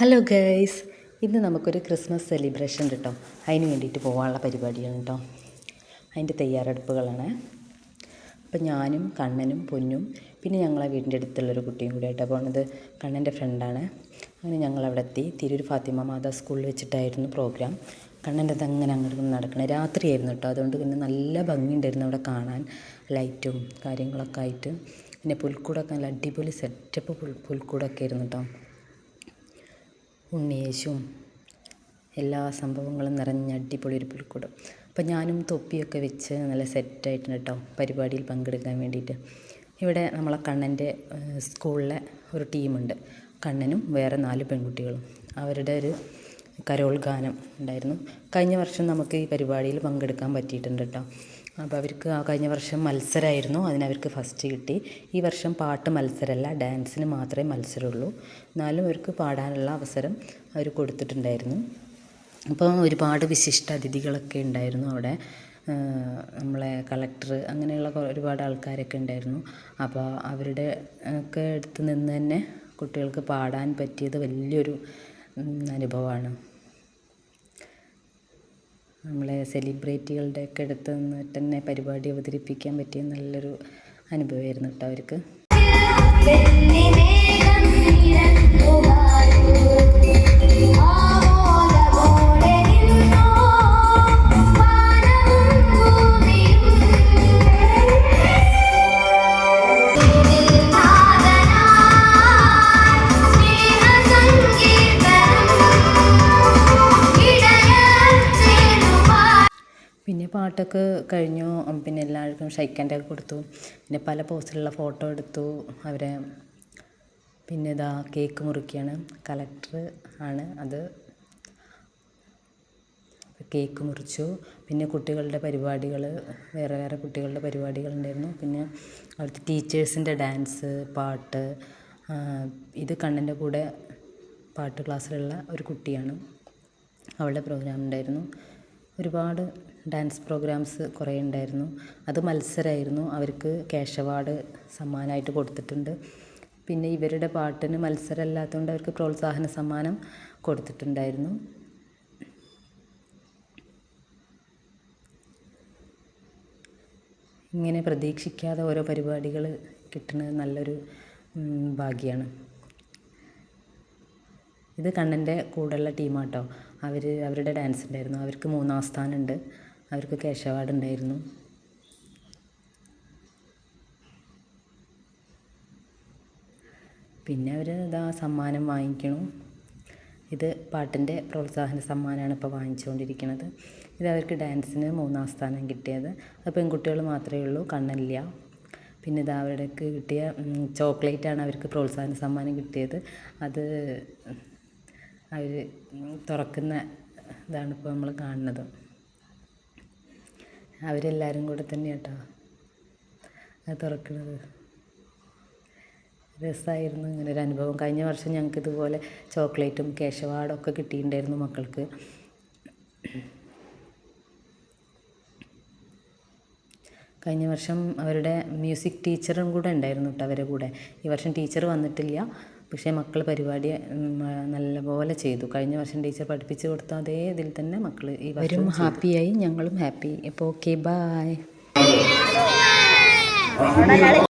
Hello guys ഇന്ന് നമുക്കൊരു Christmas celebration കിട്ടും അതിന് വേണ്ടിയിട്ട് പോകാനുള്ള പരിപാടിയാണ് കേട്ടോ അതിന്റെ തയ്യാറെടുപ്പുകളാണ്. അപ്പം ഞാനും കണ്ണനും പൊന്നും പിന്നെ ഞങ്ങളെ വീടിന്റെ അടുത്തുള്ളൊരു കുട്ടിയും കൂടി ആയിട്ടാണ് പോകുന്നത് കണ്ണന്റെ ഫ്രണ്ടാണ് അങ്ങനെ ഞങ്ങൾ അവിടെ എത്തി. തിരൂർ ഫാത്തിമ മാതാ സ്കൂളിൽ വെച്ചിട്ടായിരുന്നു പ്രോഗ്രാം കണ്ണന്റെ അത് അങ്ങനെ അങ്ങോട്ട് നടക്കണേ. രാത്രിയായിരുന്നു കേട്ടോ അതുകൊണ്ട് പിന്നെ നല്ല ഭംഗിയുണ്ടായിരുന്നു അവിടെ കാണാൻ. ലൈറ്റും കാര്യങ്ങളൊക്കെ ആയിട്ട്. പിന്നെ പുൽക്കൂടൊക്കെ നല്ല അടിപൊളി സെറ്റപ്പ് പുൽ പുൽക്കൂടൊക്കെ ആയിരുന്നു കേട്ടോ ഉണ്ണിയേശും എല്ലാ സംഭവങ്ങളും നിറഞ്ഞ അടിപൊളി ഒരു പുൽക്കൂടം. അപ്പം ഞാനും തൊപ്പിയൊക്കെ വെച്ച് നല്ല സെറ്റായിട്ടുണ്ട് കേട്ടോ പരിപാടിയിൽ പങ്കെടുക്കാൻ വേണ്ടിയിട്ട്. ഇവിടെ നമ്മളെ കണ്ണന്റെ സ്കൂളിലെ ഒരു ടീമുണ്ട്. കണ്ണനും വേറെ നാല് പെൺകുട്ടികളും. അവരുടെ ഒരു കരോൾ ഗാനം ഉണ്ടായിരുന്നു. കഴിഞ്ഞ വർഷം നമുക്ക് ഈ പരിപാടിയിൽ പങ്കെടുക്കാൻ പറ്റിയിട്ടുണ്ട് കേട്ടോ അപ്പോൾ അവർക്ക് ആ കഴിഞ്ഞ വർഷം മത്സരമായിരുന്നു. അതിനവർക്ക് ഫസ്റ്റ് കിട്ടി. ഈ വർഷം പാട്ട് മത്സരമല്ല ഡാൻസിന് മാത്രമേ മത്സരമുള്ളൂ. എന്നാലും അവർക്ക് പാടാനുള്ള അവസരം അവർ കൊടുത്തിട്ടുണ്ടായിരുന്നു. അപ്പോൾ ഒരുപാട് വിശിഷ്ട അതിഥികളൊക്കെ ഉണ്ടായിരുന്നു അവിടെ. നമ്മളെ കളക്ടർ അങ്ങനെയുള്ള ഒരുപാട് ആൾക്കാരൊക്കെ ഉണ്ടായിരുന്നു. അപ്പോൾ അവരുടെ ഒക്കെ അടുത്ത് നിന്ന് തന്നെ കുട്ടികൾക്ക് പാടാൻ പറ്റിയത് വലിയൊരു അനുഭവമാണ്. നമ്മളെ സെലിബ്രിറ്റികളുടെയൊക്കെ അടുത്ത് നിന്നിട്ട് തന്നെ പരിപാടി അവതരിപ്പിക്കാൻ പറ്റിയ നല്ലൊരു അനുഭവമായിരുന്നു കേട്ടോ അവർക്ക്. പാട്ടൊക്കെ കഴിഞ്ഞു. പിന്നെ എല്ലാവർക്കും ഷൈക്കന്റെ ഒക്കെ കൊടുത്തു. പിന്നെ പല പോസിലുള്ള ഫോട്ടോ എടുത്തു. അവരെ പിന്നെ ഇതാ കേക്ക് മുറിക്കുകയാണ് കളക്ടർ ആണ് അത്. കേക്ക് മുറിച്ചു. പിന്നെ കുട്ടികളുടെ പരിപാടികൾ വേറെ വേറെ കുട്ടികളുടെ പരിപാടികൾ ഉണ്ടായിരുന്നു. പിന്നെ അവിടുത്തെ ടീച്ചേഴ്സിന്റെ ഡാൻസ് പാട്ട് ഇത് കണ്ണന്റെ കൂടെ പാട്ട് ക്ലാസ്സിലുള്ള ഒരു കുട്ടിയാണ്. അവളുടെ പ്രോഗ്രാം ഉണ്ടായിരുന്നു. ഒരുപാട് ഡാൻസ് പ്രോഗ്രാംസ് കുറേ ഉണ്ടായിരുന്നു. അത് മത്സരമായിരുന്നു അവർക്ക് ക്യാഷ് അവാർഡ് സമ്മാനമായിട്ട് കൊടുത്തിട്ടുണ്ട്. പിന്നെ ഇവരുടെ പാട്ടിന് മത്സരമല്ലാത്തതുകൊണ്ട് അവർക്ക് പ്രോത്സാഹന സമ്മാനം കൊടുത്തിട്ടുണ്ടായിരുന്നു. ഇങ്ങനെ പ്രതീക്ഷിക്കാതെ ഓരോ പരിപാടികൾ കിട്ടുന്നത് നല്ലൊരു ഭാഗ്യമാണ് ഇത് കണ്ണന്റെ കൂടെയുള്ള ടീമാട്ടോ. അവർ അവരുടെ ഡാൻസ് ഉണ്ടായിരുന്നു. അവർക്ക് മൂന്നാം സ്ഥാനമുണ്ട്. അവർക്ക് ക്യാഷ് അവാർഡ് ഉണ്ടായിരുന്നു പിന്നെ അവർ ഇതാ സമ്മാനം വാങ്ങിക്കണം. ഇത് പാട്ടിന്റെ പ്രോത്സാഹന സമ്മാനമാണ് ഇപ്പോൾ വാങ്ങിച്ചുകൊണ്ടിരിക്കുന്നത് ഇത് അവർക്ക് ഡാൻസിന് മൂന്നാം സ്ഥാനം കിട്ടിയത്. അത് പെൺകുട്ടികൾ മാത്രമേ ഉള്ളൂ കണ്ണില്ല. പിന്നെ ഇത് അവർക്ക് കിട്ടിയ ചോക്ലേറ്റാണ് അവർക്ക് പ്രോത്സാഹന സമ്മാനം കിട്ടിയത്. അത് അവർ തുറക്കുന്ന ഇതാണ് ഇപ്പോൾ നമ്മൾ കാണുന്നത്. അവരെല്ലാവരും കൂടെ തന്നെ കേട്ടോ അത് തുറക്കുന്നത് രസമായിരുന്നു ഇങ്ങനെ ഒരു അനുഭവം. കഴിഞ്ഞ വർഷം ഞങ്ങൾക്ക് ഇതുപോലെ ചോക്ലേറ്റും കേശവാടൊക്കെ കിട്ടിയിട്ടുണ്ടായിരുന്നു മക്കൾക്ക്. കഴിഞ്ഞ വർഷം അവരുടെ മ്യൂസിക് ടീച്ചറും കൂടെ ഉണ്ടായിരുന്നു കേട്ടോ അവരുടെ കൂടെ. ഈ വർഷം ടീച്ചർ വന്നിട്ടില്ല. പക്ഷേ മക്കൾ പരിപാടി നല്ലപോലെ ചെയ്തു. കഴിഞ്ഞ വർഷം ടീച്ചർ പഠിപ്പിച്ചു കൊടുത്ത അതേ ഇതിൽ തന്നെ മക്കൾ ഈ വരും ഹാപ്പിയായി ഞങ്ങളും ഹാപ്പി. അപ്പോൾ ഓക്കെ ബായ്